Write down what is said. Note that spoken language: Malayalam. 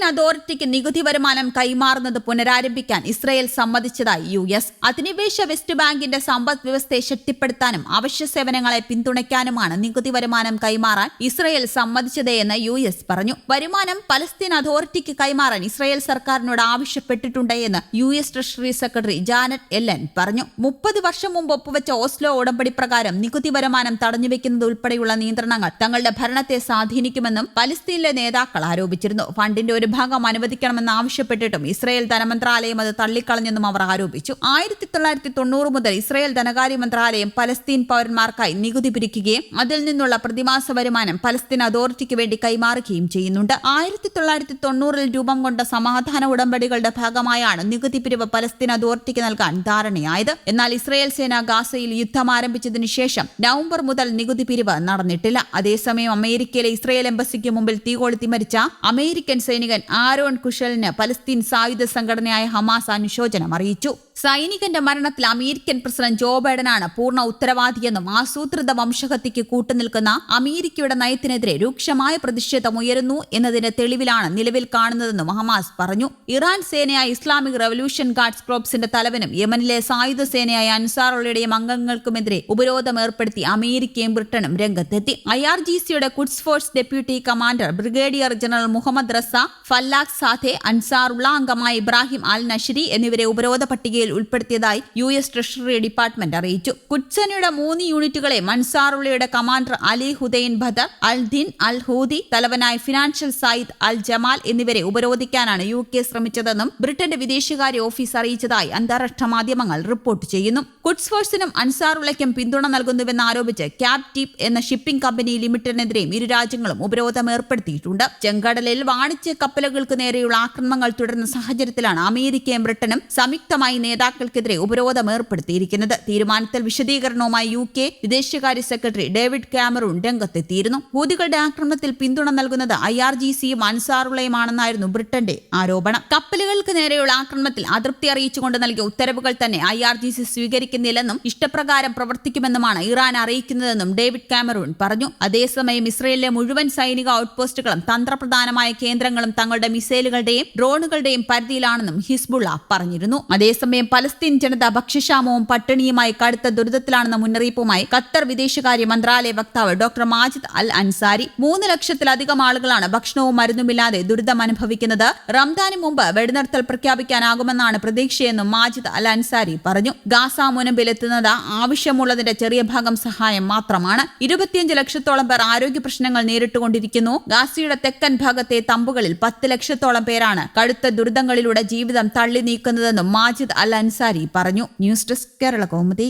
പലസ്തീൻ അതോറിറ്റിക്ക് നികുതി വരുമാനം കൈമാറുന്നത് പുനരാരംഭിക്കാൻ ഇസ്രയേൽ സമ്മതിച്ചതായി യു എസ്. അധിനിവേശ വെസ്റ്റ് ബാങ്കിന്റെ സമ്പദ് വ്യവസ്ഥയെ ശക്തിപ്പെടുത്താനും അവശ്യ സേവനങ്ങളെ പിന്തുണയ്ക്കാനുമാണ് നികുതി വരുമാനം കൈമാറാൻ ഇസ്രയേൽ സമ്മതിച്ചതെന്ന് യു എസ് പറഞ്ഞു. വരുമാനം പലസ്തീൻ അതോറിറ്റിക്ക് കൈമാറാൻ ഇസ്രയേൽ സർക്കാരിനോട് ആവശ്യപ്പെട്ടിട്ടുണ്ട് എന്ന് U S treasury secretary Janet Yellen പറഞ്ഞു. മുപ്പത് വർഷം മുമ്പ് ഒപ്പുവെച്ച ഓസ്ലോ ഉടമ്പടി പ്രകാരം നികുതി വരുമാനം തടഞ്ഞുവെക്കുന്നത് ഉൾപ്പെടെയുള്ള നിയന്ത്രണങ്ങൾ തങ്ങളുടെ ഭരണത്തെ സ്വാധീനിക്കുമെന്നും പലസ്തീനിലെ നേതാക്കൾ ആരോപിച്ചിരുന്നു. ഫണ്ടിന്റെ ഒരു ഭാഗം അനുവദിക്കണമെന്ന് ആവശ്യപ്പെട്ടിട്ടും ഇസ്രയേൽ ധനമന്ത്രാലയം അത് തള്ളിക്കളഞ്ഞെന്നും അവർ ആരോപിച്ചു. ആയിരത്തി തൊള്ളായിരത്തി തൊണ്ണൂറ് മുതൽ ഇസ്രയേൽ ധനകാര്യ മന്ത്രാലയം പലസ്തീൻ പൗരന്മാർക്കായി നികുതി പിരിക്കുകയും അതിൽ നിന്നുള്ള പ്രതിമാസ വരുമാനം പലസ്തീൻ അതോറിറ്റിക്ക് വേണ്ടി കൈമാറുകയും ചെയ്യുന്നുണ്ട്. ആയിരത്തി തൊള്ളായിരത്തി തൊണ്ണൂറിൽ രൂപം കൊണ്ട സമാധാന ഉടമ്പടികളുടെ ഭാഗമായാണ് നികുതി പിരിവ് പലസ്തീൻ അതോറിറ്റിക്ക് നൽകാൻ ധാരണയായത്. എന്നാൽ ഇസ്രയേൽ സേന ഗാസയിൽ യുദ്ധം ആരംഭിച്ചതിനു ശേഷം നവംബർ മുതൽ നികുതി പിരിവ് നടന്നിട്ടില്ല. അതേസമയം അമേരിക്കയിലെ ഇസ്രയേൽ എംബസിക്ക് മുമ്പിൽ തീകൊളുത്തി മരിച്ച അമേരിക്കൻ സൈനികൻ ആരോൺ കുഷലിന് പലസ്തീൻ സായുധ സംഘടനയായ ഹമാസ് അനുശോചനം അറിയിച്ചു. സൈനികന്റെ മരണത്തിൽ അമേരിക്കൻ പ്രസിഡന്റ് ജോ ബൈഡനാണ് പൂർണ ഉത്തരവാദിയെന്നും ആസൂത്രിത വംശഹത്യയ്ക്ക് കൂട്ടുനിൽക്കുന്ന അമേരിക്കയുടെ നയത്തിനെതിരെ രൂക്ഷമായ പ്രതിഷേധം ഉയരുന്നു എന്നതിന്റെ തെളിവിലാണ് നിലവിൽ കാണുന്നതെന്നും ഹമാസ് പറഞ്ഞു. ഇറാൻ സേനയായ ഇസ്ലാമിക് റവല്യൂഷൻ ഗാർഡ്സ് ക്രോപ്സിന്റെ തലവനും യമനിലെ സായുധ സേനയായ അൻസാറുള്ളയുടെയും അംഗങ്ങൾക്കുമെതിരെ ഉപരോധം ഏർപ്പെടുത്തി അമേരിക്കയും ബ്രിട്ടനും രംഗത്തെത്തി. ഐ ആർ ജി സിയുടെ Quds force deputy commander brigadier general Muhammad Reza Fallahzadeh Ansarullah അംഗമായ ഇബ്രാഹിം അൽ നഷരി എന്നിവരെ ഉപരോധ പട്ടികയിൽ ഉൾപ്പെടുത്തിയതായി യു എസ് ട്രഷറി ഡിപ്പാർട്ട്മെന്റ് അറിയിച്ചു. കുഡ്സനയുടെ മൂന്ന് യൂണിറ്റുകളെ മൻസാറുള്ളയുടെ commander Ali Hussein Badr al Din al Houthi തലവനായ ഫിനാൻഷ്യൽ സായിദ് അൽ ജമാൽ എന്നിവരെ ഉപരോധിക്കാനാണ് യു കെ ശ്രമിച്ചതെന്നും ബ്രിട്ടന്റെ വിദേശകാര്യ ഓഫീസ് അറിയിച്ചതായി അന്താരാഷ്ട്ര മാധ്യമങ്ങൾ റിപ്പോർട്ട് ചെയ്യുന്നു. കുഡ്സ് ഫോഴ്സിനും അൻസാറുള്ളയ്ക്കും പിന്തുണ നൽകുന്നുവെന്ന് ആരോപിച്ച് ക്യാബ് ടീപ്പ് എന്ന ഷിപ്പിംഗ് കമ്പനി ലിമിറ്റഡിനെതിരെയും ഇരു രാജ്യങ്ങളും ഉപരോധം ഏർപ്പെടുത്തിയിട്ടുണ്ട്. ചെങ്കടലിൽ വാണിജ്യ കപ്പലുകൾക്ക് നേരെയുള്ള ആക്രമണങ്ങൾ തുടരുന്ന സാഹചര്യത്തിലാണ് അമേരിക്കയും ബ്രിട്ടനും സംയുക്തമായി നേതാക്കൾക്കെതിരെ ഉപരോധം ഏർപ്പെടുത്തിയിരിക്കുന്നത്. തീരുമാനത്തിൽ വിശദീകരണവുമായി യു കെ വിദേശകാര്യ സെക്രട്ടറി ഡേവിഡ് കാമറൂൺ രംഗത്തെത്തിയിരുന്നു. ഹൂതികളുടെ ആക്രമണത്തിൽ പിന്തുണ നൽകുന്നത് ഐ ആർ ജി സിയും അൻസാറുള്ളയുമാണെന്നായിരുന്നു ബ്രിട്ടന്റെ ആരോപണം. കപ്പലുകൾക്ക് നേരെയുള്ള ആക്രമണത്തിൽ അതൃപ്തി അറിയിച്ചുകൊണ്ട് നൽകിയ ഉത്തരവുകൾ തന്നെ ഐ ആർ ജി സി സ്വീകരിക്കുന്നില്ലെന്നും ഇഷ്ടപ്രകാരം പ്രവർത്തിക്കുമെന്നുമാണ് ഇറാൻ അറിയിക്കുന്നതെന്നും ഡേവിഡ് കാമറൂൺ പറഞ്ഞു. അതേസമയം ഇസ്രയേലിലെ മുഴുവൻ സൈനിക ഔട്ട്പോസ്റ്റുകളും തന്ത്രപ്രധാനമായ കേന്ദ്രങ്ങളും തങ്ങളുടെ മിസൈലുകളുടെയും ഡ്രോണുകളുടെയും പരിധിയിലാണെന്നും ഹിസ്ബുള്ള പറഞ്ഞിരുന്നു. അതേസമയം പലസ്തീൻ ജനത ഭക്ഷ്യക്ഷാമവും പട്ടിണിയുമായി കടുത്ത ദുരിതത്തിലാണെന്ന മുന്നറിയിപ്പുമായി ഖത്തർ വിദേശകാര്യ മന്ത്രാലയ വക്താവ് ഡോക്ടർ മാജിദ് അൽ അൻസാരി മൂന്ന് ലക്ഷത്തിലധികം ആളുകളാണ് ഭക്ഷണവും മരുന്നുമില്ലാതെ ദുരിതം അനുഭവിക്കുന്നത്. റംദാന് മുമ്പ് വെടിനിർത്തൽ പ്രഖ്യാപിക്കാനാകുമെന്നാണ് പ്രതീക്ഷയെന്നും മാജിദ് അൽ അൻസാരി പറഞ്ഞു. ഗാസ മുനമ്പിലെത്തുന്നത് ആവശ്യമുള്ളതിന്റെ ചെറിയ ഭാഗം സഹായം മാത്രമാണ്. ഇരുപത്തിയഞ്ച് ലക്ഷത്തോളം പേർ ആരോഗ്യ പ്രശ്നങ്ങൾ നേരിട്ടുകൊണ്ടിരിക്കുന്നു. ഗാസയുടെ തെക്കൻ ഭാഗത്തെ തമ്പുകളിൽ പത്ത് ലക്ഷത്തോളം പേരാണ് കടുത്ത ദുരിതങ്ങളിലൂടെ ജീവിതം തള്ളി നീക്കുന്നതെന്നും മാജിദ് അൽ അൻസാരി പറഞ്ഞു. News desk Kerala Kaumudi.